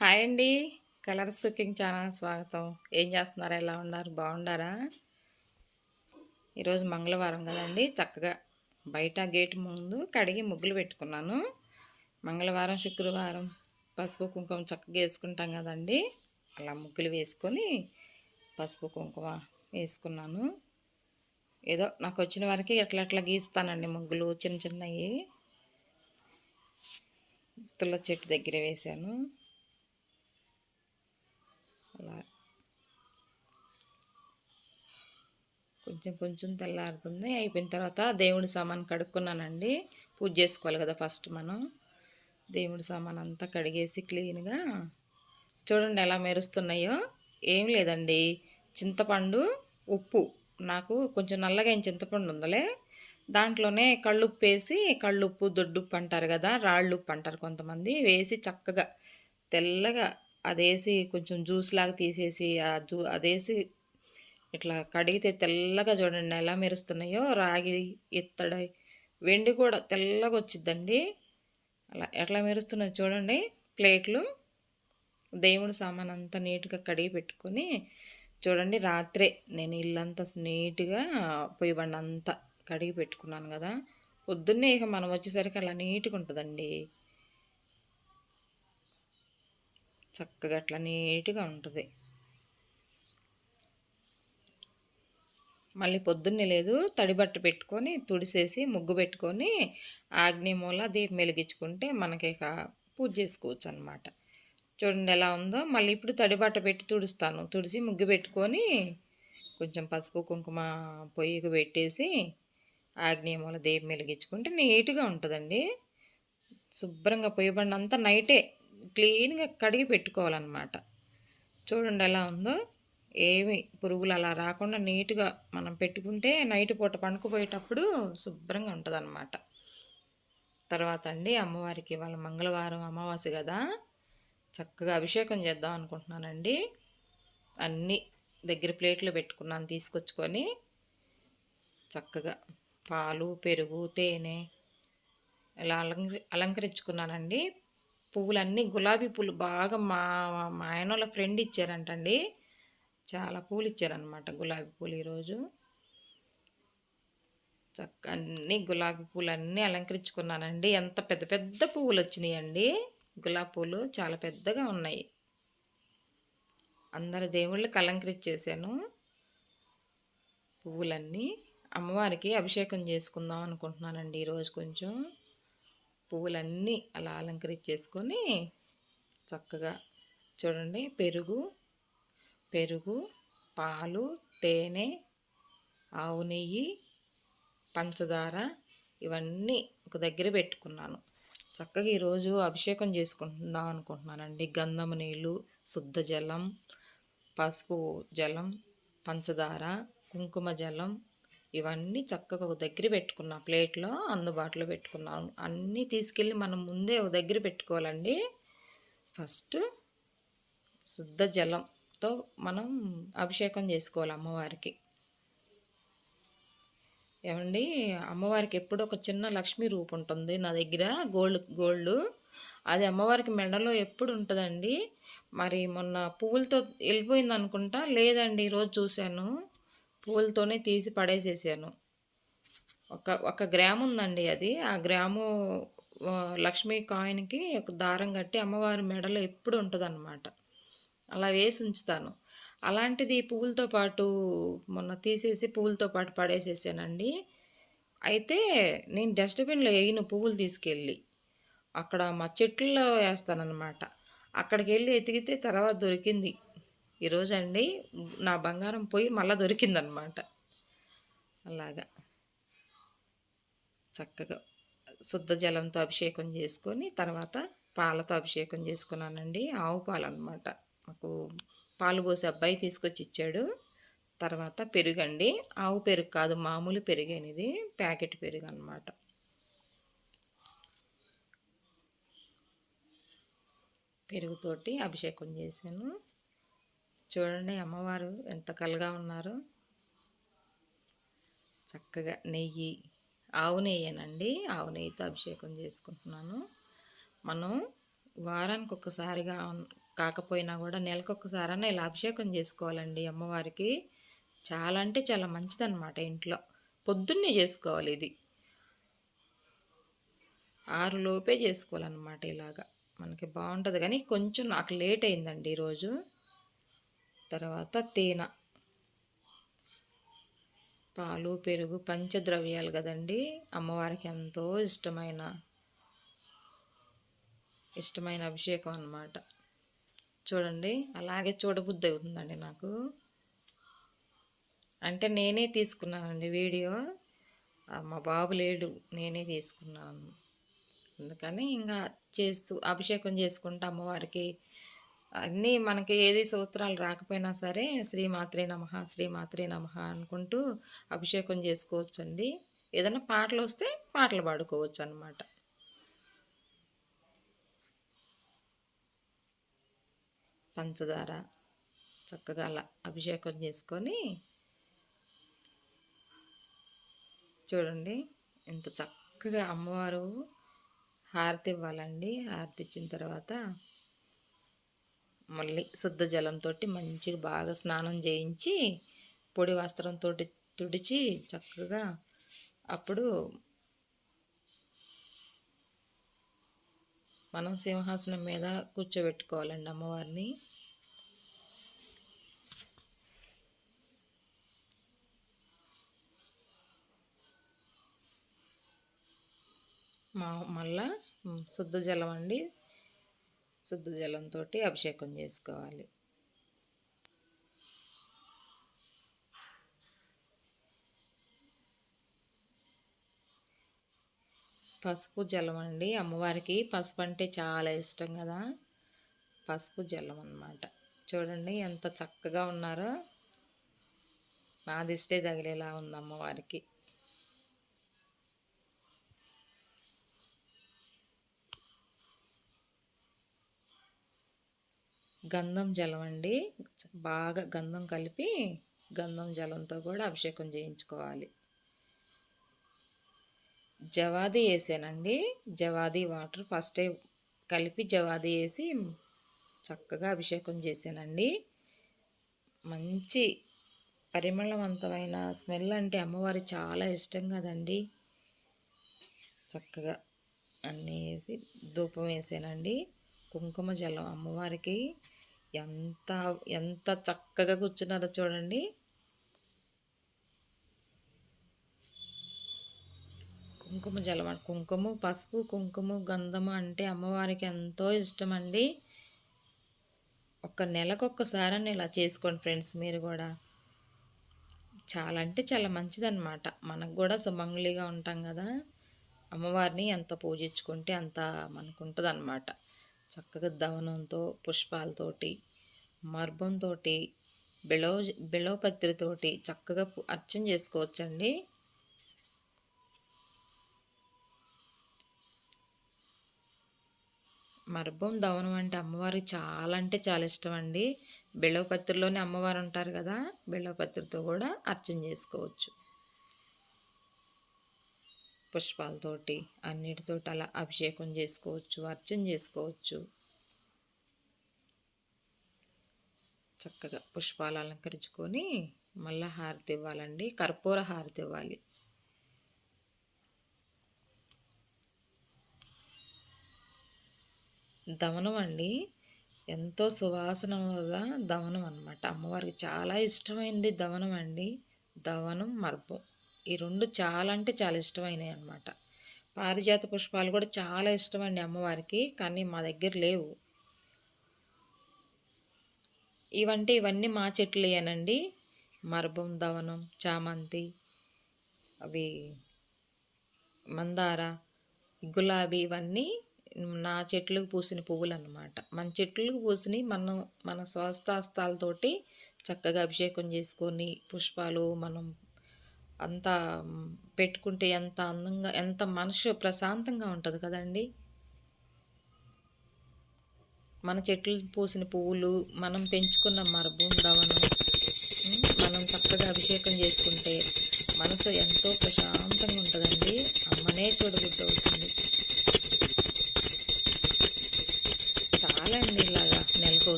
Hi అండి. Colours cooking channel స్వాగతం. ఏం చేస్తున్నారు? ఎలా ఉన్నారు? బాగుండారా? ఈరోజు మంగళవారం కదండి. చక్కగా బయట గేట్ ముందు కడిగి ముగ్గులు పెట్టుకున్నాను. మంగళవారం శుక్రవారం పసుపు కుంకుమ చక్కగా వేసుకుంటాం కదండి. అలా ముగ్గులు వేసుకొని పసుపు కుంకుమ వేసుకున్నాను. ఏదో నాకు వచ్చిన వారికి ఎట్లా ఎట్లా గీస్తానండి ముగ్గులు చిన్న చిన్నవి. తుల్ల చెట్టు దగ్గర వేశాను. కొంచెం కొంచెం తెల్లారుతుంది. అయిపోయిన తర్వాత దేవుడి సామాన్ కడుక్కున్నానండి. పూజ చేసుకోవాలి కదా ఫస్ట్ మనం. దేవుడి సామాన్ అంతా కడిగేసి క్లీన్గా చూడండి ఎలా మెరుస్తున్నాయో. ఏం లేదండి. చింతపండు ఉప్పు. నాకు కొంచెం నల్లగా అయిన చింతపండు ఉందలే. దాంట్లోనే కళ్ళుప్పు వేసి కళ్ళుప్పు దొడ్డుప్పు అంటారు కదా రాళ్ళుప్పు అంటారు కొంతమంది. వేసి చక్కగా తెల్లగా అదేసి కొంచెం జ్యూస్ లాగా తీసేసి ఆ జ్యూ అదేసి ఇట్లా కడిగితే తెల్లగా చూడండి ఎలా మెరుస్తున్నాయో రాగి ఇత్తడ వెండి కూడా తెల్లగా వచ్చిద్దండి. అలా ఎట్లా మెరుస్తున్నాయి చూడండి. ప్లేట్లు దేవుడి సామాన్ అంతా నీట్గా కడిగి పెట్టుకొని చూడండి రాత్రే నేను ఇల్లంతా నీట్గా పొయ్యి బండి అంతా కడిగి పెట్టుకున్నాను కదా. పొద్దున్నే ఇక మనం వచ్చేసరికి అలా నీట్గా ఉంటుందండి. చక్కగా అట్లా నీట్గా ఉంటుంది. మళ్ళీ పొద్దున్నే లేదు తడిబట్ట పెట్టుకొని తుడిసేసి ముగ్గు పెట్టుకొని ఆగ్నేయమూల దీపం వెలిగించుకుంటే మనకి ఇక పూజ చేసుకోవచ్చు అనమాట చూడండి ఎలా ఉందో. మళ్ళీ ఇప్పుడు తడిబట్ట పెట్టి తుడుస్తాను. తుడిసి ముగ్గు పెట్టుకొని కొంచెం పసుపు కుంకుమ పొయ్యికి పెట్టేసి ఆగ్నేయమూల దీపం వెలిగించుకుంటే నీట్గా ఉంటుందండి. శుభ్రంగా పొయ్యి బండి అంతా నైటే క్లీన్గా కడిగి పెట్టుకోవాలన్నమాట. చూడండి ఎలా ఉందో. ఏమి పురుగులు అలా రాకుండా నీట్గా మనం పెట్టుకుంటే నైట్ పూట పండుకుపోయేటప్పుడు శుభ్రంగా ఉంటుంది అనమాట తర్వాత అండి అమ్మవారికి వాళ్ళ మంగళవారం అమావాస్య కదా చక్కగా అభిషేకం చేద్దాం అనుకుంటున్నానండి. అన్నీ దగ్గర ప్లేట్లు పెట్టుకున్నాను తీసుకొచ్చుకొని చక్కగా పాలు పెరుగు తేనె ఇలా అలంకరి అలంకరించుకున్నానండి. పువ్వులన్నీ గులాబీ పూలు బాగా మా మా ఆయన వాళ్ళ ఫ్రెండ్ ఇచ్చారంటండి. చాలా పూలు ఇచ్చారనమాట గులాబీ పూలు ఈరోజు. చక్క అన్నీ గులాబీ పూలు అన్నీ అలంకరించుకున్నానండి. ఎంత పెద్ద పెద్ద పువ్వులు వచ్చినాయండి గులాబీ పూలు చాలా పెద్దగా ఉన్నాయి. అందరి దేవుళ్ళకి అలంకరించేసాను పువ్వులన్నీ అమ్మవారికి అభిషేకం చేసుకుందాం అనుకుంటున్నానండి ఈరోజు కొంచెం. పువ్వులన్నీ అలా అలంకరించేసుకొని చక్కగా చూడండి పెరుగు పెరుగు పాలు తేనె ఆవు నెయ్యి పంచదార ఇవన్నీ ఒక దగ్గర పెట్టుకున్నాను. చక్కగా ఈరోజు అభిషేకం చేసుకుంటుందాం అనుకుంటున్నానండి. గంధము నీళ్ళు శుద్ధ జలం పసుపు జలం పంచదార కుంకుమ జలం ఇవన్నీ చక్కగా ఒక దగ్గర పెట్టుకున్నా. ప్లేట్లో అందుబాటులో పెట్టుకున్నాను. అన్నీ తీసుకెళ్ళి మనం ముందే ఒక దగ్గర పెట్టుకోవాలండి. ఫస్ట్ శుద్ధ జలం. తో మనం అభిషేకం చేసుకోవాలి అమ్మవారికి. ఏమండి? అమ్మవారికి ఎప్పుడు ఒక చిన్న లక్ష్మీ రూపు ఉంటుంది. నా దగ్గర గోల్డ్ గోల్డ్. అది అమ్మవారికి మెడలో ఎప్పుడు ఉంటుందండి? మరి మొన్న పువ్వులతో వెళ్ళిపోయింది అనుకుంటా? లేదండి ఈరోజు చూశాను. పూలతోనే తీసి పడేసేసాను. ఒక ఒక గ్రామ్ ఉందండి అది. ఆ గ్రాము లక్ష్మీ కాయిన్కి ఒక దారం కట్టి అమ్మవారి మెడలో ఎప్పుడు ఉంటుందన్నమాట. అలా వేసి ఉంచుతాను. అలాంటిది పువ్వులతో పాటు మొన్న తీసేసి పువ్వులతో పాటు పడేసేసానండి. అయితే నేను డస్ట్బిన్లో వేయను పువ్వులు తీసుకెళ్ళి అక్కడ మా చెట్లలో వేస్తానన్నమాట. అక్కడికి వెళ్ళి ఎతికితే తర్వాత దొరికింది. ఈరోజు అండి నా బంగారం పోయి మళ్ళీ దొరికిందనమాట అలాగా. చక్కగా శుద్ధ జలంతో అభిషేకం చేసుకొని తర్వాత పాలతో అభిషేకం చేసుకున్నానండి. ఆవు పాలు అనమాట మాకు పాలు పోసే అబ్బాయి తీసుకొచ్చి ఇచ్చాడు. తర్వాత పెరుగండి. ఆవు పెరుగు కాదు మామూలు పెరుగు అనేది ప్యాకెట్ పెరుగు అనమాట పెరుగుతోటి అభిషేకం చేశాను. చూడండి అమ్మవారు ఎంత కలగా ఉన్నారు. చక్కగా నెయ్యి ఆవు నెయ్యేనండి. ఆవు నెయ్యితో అభిషేకం చేసుకుంటున్నాను. మనం వారానికి ఒకసారిగా కాకపోయినా కూడా నెలకొకసారైనా ఇలా అభిషేకం చేసుకోవాలండి అమ్మవారికి. చాలా అంటే చాలా మంచిదన్నమాట ఇంట్లో. పొద్దున్నే చేసుకోవాలి ఇది. ఆరు లోపే చేసుకోవాలన్నమాట ఇలాగా. మనకి బాగుంటుంది కానీ కొంచెం నాకు లేట్ అయిందండి ఈరోజు. తర్వాత తేనె. పాలు పెరుగు పంచద్రవ్యాలు కదండి. అమ్మవారికి ఎంతో ఇష్టమైన ఇష్టమైన అభిషేకం అన్నమాట. చూడండి. అలాగే చూడబుద్ధి అవుతుందండి నాకు. అంటే నేనే తీసుకున్నానండి వీడియో. మా బాబు లేడు నేనే తీసుకున్నాను. అందుకని ఇంకా చేస్తూ అభిషేకం చేసుకుంటా అమ్మవారికి అన్నీ మనకి ఏది సూత్రాలు రాకపోయినా సరే శ్రీమాత్రే నమ శ్రీమాత్రే నమ అనుకుంటూ అభిషేకం చేసుకోవచ్చండి. ఏదైనా పాటలు వస్తే పాటలు పాడుకోవచ్చు అనమాట పంచదార చక్కగా అలా అభిషేకం చేసుకొని చూడండి ఎంత చక్కగా అమ్మవారు హారతి ఇవ్వాలండి. హారతి ఇచ్చిన తర్వాత మళ్ళీ శుద్ధ జలంతో మంచిగా బాగా స్నానం చేయించి పొడి వస్త్రంతో తుడిచి చక్కగా అప్పుడు మనం సింహాసనం మీద కూర్చోబెట్టుకోవాలండి అమ్మవారిని. మా మళ్ళా శుద్ధ జలం అండి. శుద్ధ జలంతో అభిషేకం చేసుకోవాలి. పసుపు జలం అండి. అమ్మవారికి పసుపు అంటే చాలా ఇష్టం కదా. పసుపు జలం అన్నమాట. చూడండి ఎంత చక్కగా ఉన్నారో. నాదిష్టే తగిలేలా ఉంది అమ్మవారికి. గంధం జలం అండి. బాగా గంధం కలిపి గంధం జలంతో కూడా అభిషేకం చేయించుకోవాలి. జవాది వేసానండి. జవాది వాటర్ ఫస్టే కలిపి జవాది వేసి చక్కగా అభిషేకం చేశానండి. మంచి పరిమళవంతమైన స్మెల్ అంటే అమ్మవారి చాలా ఇష్టం కదండి. చక్కగా అన్నీ వేసి ధూపం వేసానండి. కుంకుమ జలం అమ్మవారికి ఎంత ఎంత చక్కగా కూర్చున్నారో చూడండి. కుంకుమ జలం కుంకుమ పసుపు కుంకుమ గంధము అంటే అమ్మవారికి ఎంతో ఇష్టం అండి ఒక నెలకొక్కసారని ఇలా చేసుకోండి ఫ్రెండ్స్ మీరు కూడా. చాలా అంటే చాలా మంచిదన్నమాట. మనకు కూడా సుమంగులిగా ఉంటాం కదా. అమ్మవారిని ఎంత పూజించుకుంటే అంత మనకు ఉంటుంది అన్నమాట చక్కగా దవనంతో పుష్పాలతోటి మర్భంతో బిలో బిలోపత్రితోటి చక్కగా అర్చన చేసుకోవచ్చండి. మర్భం దవనం అంటే అమ్మవారు చాలా అంటే చాలా ఇష్టం అండి బిళవపత్రిలోనే అమ్మవారు ఉంటారు కదా బిళవపత్రితో కూడా అర్చన చేసుకోవచ్చు. పుష్పాలతోటి అన్నిటితోటి అలా అభిషేకం చేసుకోవచ్చు అర్చన చేసుకోవచ్చు. చక్కగా పుష్పాలు అలంకరించుకొని మళ్ళీ హారతి ఇవ్వాలండి. కర్పూర హారతి ఇవ్వాలి. దమనం అండి. ఎంతో సువాసన దవనం అనమాట అమ్మవారికి చాలా ఇష్టమైంది దవనం అండి. దవనం మర్పం ఈ రెండు చాలా అంటే చాలా ఇష్టమైనవి అనమాట పారిజాత పుష్పాలు కూడా చాలా ఇష్టమండి అమ్మవారికి కానీ మా దగ్గర లేవు. ఇవంటే ఇవన్నీ మా చెట్లేనండి మర్భం దవనం చామంతి అవి మందార గులాబీ ఇవన్నీ నా చెట్లకు పూసిన పువ్వులు అన్నమాట మన చెట్లకు పూసిని మనం మన స్వస్థాస్తాలతోటి చక్కగా అభిషేకం చేసుకొని పుష్పాలు మనం అంత పెట్టుకుంటే ఎంత అందంగా ఎంత మనసు ప్రశాంతంగా ఉంటుంది కదండి. మన చెట్లు పూసిన పువ్వులు మనం పెంచుకున్న మరబు మనం చక్కగా అభిషేకం చేసుకుంటే మనసు ఎంతో ప్రశాంతంగా ఉంటుందండి. అమ్మనే చూడబుద్ధి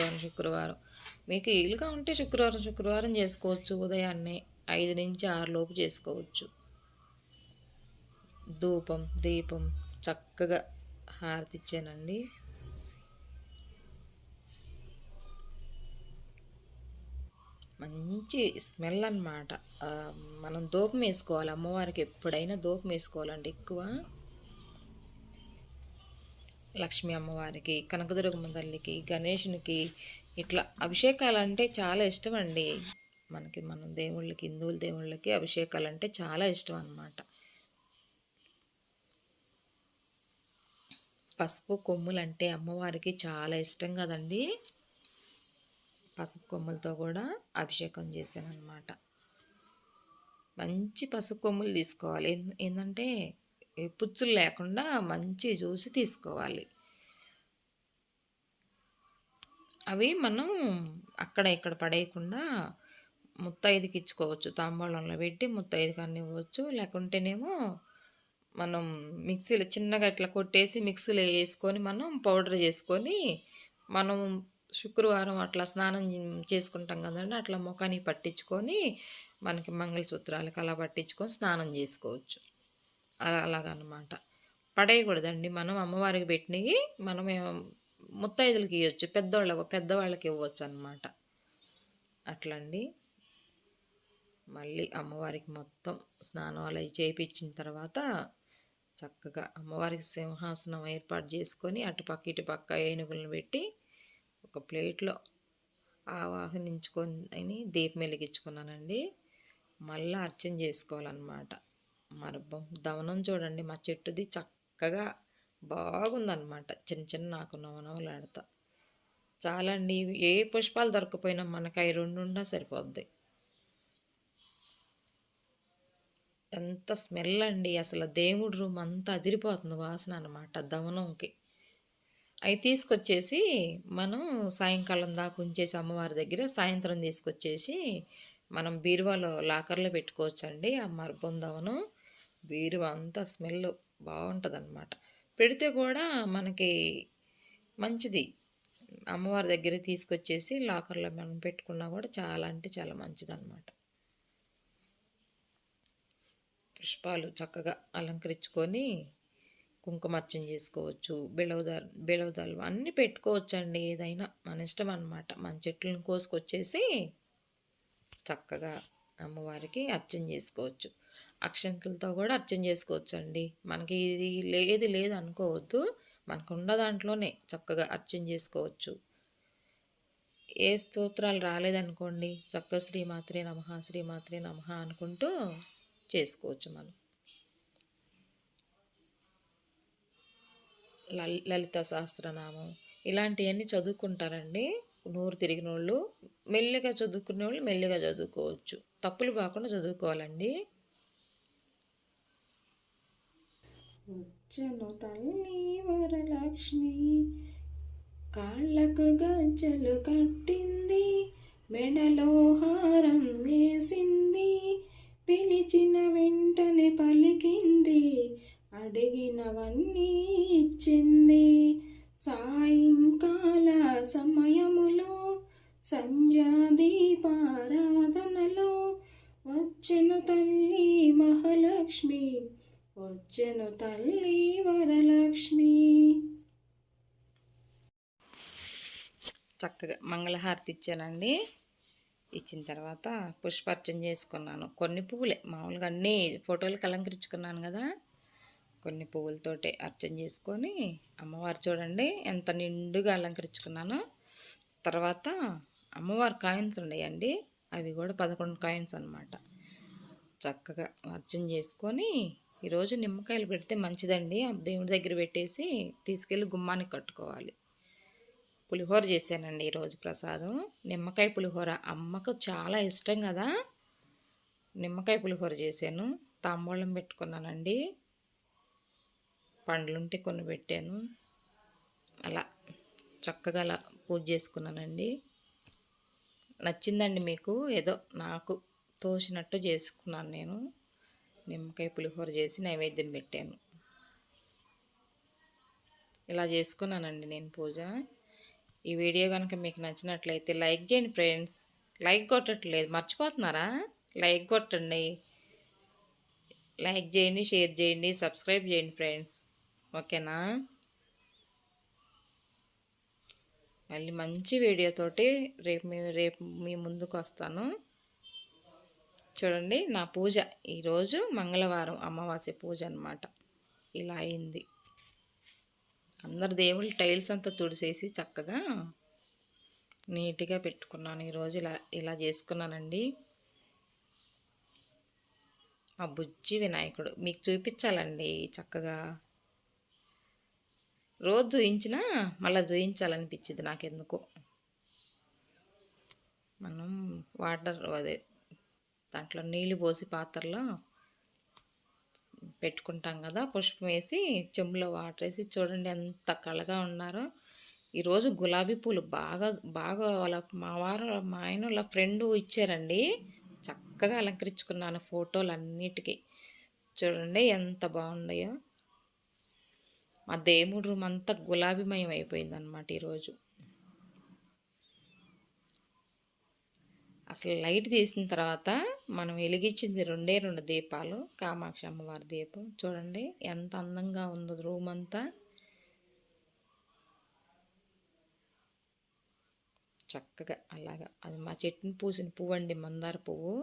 శుక్రవారం శుక్రవారం. మీకు వీలుగా ఉంటే శుక్రవారం శుక్రవారం చేసుకోవచ్చు. ఉదయాన్నే ఐదు నుంచి ఆరులోపు చేసుకోవచ్చు. ధూపం దీపం చక్కగా హారతి ఇచ్చానండి. మంచి స్మెల్ అనమాట మనం దూపం వేసుకోవాలి. అమ్మవారికి ఎప్పుడైనా దూపం వేసుకోవాలండి ఎక్కువ. లక్ష్మీ అమ్మవారికి కనకదుర్గమ్మ తల్లికి గణేషునికి ఇట్లా అభిషేకాలు అంటే చాలా ఇష్టం అండి మనకి మన దేవుళ్ళకి హిందువుల దేవుళ్ళకి అభిషేకాలు అంటే చాలా ఇష్టం అన్నమాట. పసుపు కొమ్ములు అంటే అమ్మవారికి చాలా ఇష్టం కదండి. పసుపు కొమ్ములతో కూడా అభిషేకం చేశాను అనమాట మంచి పసుపు కొమ్ములు తీసుకోవాలి. ఏంటంటే పుచ్చులు లేకుండా మంచి చూసి తీసుకోవాలి. అవి మనం అక్కడ ఇక్కడ పడేయకుండా ముత్తైదుకి ఇచ్చుకోవచ్చు. తాంబూలంలో పెట్టి ముత్తైదుకి అన్ని ఇవ్వచ్చు. లేకుంటేనేమో మనం మిక్సీలో చిన్నగా ఇట్లా కొట్టేసి మిక్సీలో వేసుకొని మనం పౌడర్ చేసుకొని మనం శుక్రవారం అట్లా స్నానం చేసుకుంటాం కదండి. అట్లా ముఖానికి పట్టించుకొని మనకి మంగళసూత్రాలకు అలా పట్టించుకొని స్నానం చేసుకోవచ్చు. అలా అలాగనమాట. పడేయకూడదండి. మనం అమ్మవారికి పెట్టినవి మనం ముత్తైదులకి ఇవ్వచ్చు పెద్దవాళ్ళ పెద్దవాళ్ళకి ఇవ్వచ్చు అనమాట అట్లండి. మళ్ళీ అమ్మవారికి మొత్తం స్నానం అలా చేయించిన తర్వాత చక్కగా అమ్మవారికి సింహాసనం ఏర్పాటు చేసుకొని అటుపక్క ఇటుపక్క ఏనుగులను పెట్టి ఒక ప్లేట్లో ఆవాహనించుకొని దీపం వెలిగించుకున్నానండి. మళ్ళీ అర్చన చేసుకోవాలన్నమాట. మరబ్బం. దవనం చూడండి మా చెట్టుది చక్కగా బాగుందన్నమాట. చిన్న చిన్న నాకు నవనవలాడతా. చాలండి ఏ పుష్పాలు దొరకపోయినా మనకు అవి రెండుండా సరిపోద్ది. ఎంత స్మెల్ అండి అసలు దేవుడి రూమ్ అంతా అదిరిపోతుంది వాసన అనమాట దవనంకి. అవి తీసుకొచ్చేసి మనం సాయంకాలం దాకా ఉంచేసి అమ్మవారి దగ్గర సాయంత్రం తీసుకొచ్చేసి మనం బీరువాలో లాకర్లో పెట్టుకోవచ్చండి ఆ మరబొందవను బీరువా అంతా స్మెల్ బాగుంటుంది అనమాట పెడితే కూడా మనకి మంచిది. అమ్మవారి దగ్గర తీసుకొచ్చేసి లాకర్లో మనం పెట్టుకున్నా కూడా చాలా అంటే చాలా మంచిది అనమాట పుష్పాలు చక్కగా అలంకరించుకొని కుంకుమర్చన చేసుకోవచ్చు బిళవదాలు బిళవదాలు అన్నీ పెట్టుకోవచ్చు అండి ఏదైనా మన ఇష్టం అనమాట మన చెట్లను కోసుకొచ్చేసి చక్కగా అమ్మవారికి అర్చన చేసుకోవచ్చు. అక్షంతలతో కూడా అర్చన చేసుకోవచ్చు అండి మనకి ఇది లేదు లేదు అనుకోవద్దు. మనకు ఉన్న దాంట్లోనే చక్కగా అర్చన చేసుకోవచ్చు. ఏ స్తోత్రాలు రాలేదనుకోండి చక్క శ్రీమాత్రే నమ శ్రీమాత్రే నమ అనుకుంటూ చేసుకోవచ్చు మనం. లలిత సహస్రనామం ఇలాంటివన్నీ చదువుకుంటారండి. నోరు తిరిగిన వాళ్ళు మెల్లిగా చదువుకునే వాళ్ళు మెల్లిగా చదువుకోవచ్చు. తప్పులు కాకుండా చదువుకోవాలండి. వచ్చను తల్లి వరలక్ష్మి. కాళ్ళకు గజ్జలు కట్టింది మెడలో హారం వేసింది. పిలిచిన వెంటనే పలికింది అడిగినవన్నీ ఇచ్చింది. సాయంకాల సమయములో సంధ్యాదీపారాధనలో వచ్చెను తల్లి మహాలక్ష్మి. వచ్చెను తల్లి వరలక్ష్మి. చక్కగా మంగళహారతి ఇచ్చానండి. ఇచ్చిన తర్వాత పుష్పార్చన చేసుకున్నాను. కొన్ని పువ్వులే మామూలుగా అన్నీ ఫోటోలకు అలంకరించుకున్నాను కదా. కొన్ని పువ్వులతోటి అర్చన చేసుకొని అమ్మవారు చూడండి ఎంత నిండుగా అలంకరించుకున్నాను. తర్వాత అమ్మవారి కాయిన్స్ ఉన్నాయండి. అవి కూడా పదకొండు కాయిన్స్ అనమాట చక్కగా అర్చన చేసుకొని ఈరోజు నిమ్మకాయలు పెడితే మంచిదండి. దేవుడి దగ్గర పెట్టేసి తీసుకెళ్ళి గుమ్మానికి కట్టుకోవాలి. పులిహోర చేశానండి ఈరోజు ప్రసాదం. నిమ్మకాయ పులిహోర. అమ్మకు చాలా ఇష్టం కదా. నిమ్మకాయ పులిహోర చేశాను. తాంబూలం పెట్టుకున్నానండి. పండ్లుంటే కొన్ని పెట్టాను. అలా చక్కగా అలా పూజ చేసుకున్నానండి. నచ్చిందండి మీకు? ఏదో నాకు తోసినట్టు చేసుకున్నాను నేను. నిమ్మకాయ పులిహోర చేసి నైవేద్యం పెట్టాను. ఇలా చేసుకున్నానండి నేను పూజ. ఈ వీడియో కనుక మీకు నచ్చినట్లయితే లైక్ చేయండి ఫ్రెండ్స్. లైక్ కొట్టట్లేదు. మర్చిపోతున్నారా? లైక్ కొట్టండి. లైక్ చేయండి షేర్ చేయండి సబ్స్క్రైబ్ చేయండి ఫ్రెండ్స్. ఓకేనా? మళ్ళీ మంచి వీడియోతోటి రేపు మీ రేపు మీ ముందుకు వస్తాను. చూడండి నా పూజ. ఈరోజు మంగళవారం అమావాస్య పూజ అన్నమాట. ఇలా అయింది. అందరు దేవుళ్ళు టైల్స్ అంతా తుడిసేసి చక్కగా నీట్గా పెట్టుకున్నాను. ఈరోజు ఇలా ఇలా చేసుకున్నానండి. మా బుజ్జి వినాయకుడు మీకు చూపించాలండి చక్కగా. రోజు చూయించినా మళ్ళీ చూయించాలనిపించింది నాకెందుకో. మనం వాటర్ అదే దాంట్లో నీళ్ళు పోసి పాత్రలో పెట్టుకుంటాం కదా పుష్పం వేసి చెంబులో వాటర్ వేసి చూడండి ఎంత కళగా ఉన్నారో. ఈరోజు గులాబీ పూలు బాగా బాగా వాళ్ళ మా వారు మా ఆయన వాళ్ళ ఫ్రెండ్ ఇచ్చారండి. చక్కగా అలంకరించుకున్నాను ఫోటోలు అన్నిటికీ. చూడండి ఎంత బాగున్నాయో మా దేముడు రూమ్ అంతా గులాబీమయం అయిపోయింది అనమాట ఈరోజు అసలు లైట్ తీసిన తర్వాత మనం వెలిగించింది రెండే రెండు దీపాలు. కామాక్షి అమ్మవారి దీపం. చూడండి ఎంత అందంగా ఉందో రూమ్ అంతా. చక్కగా అలాగా. అది మా చెట్టుని పూసిన పువ్వు అండి మందార పువ్వు.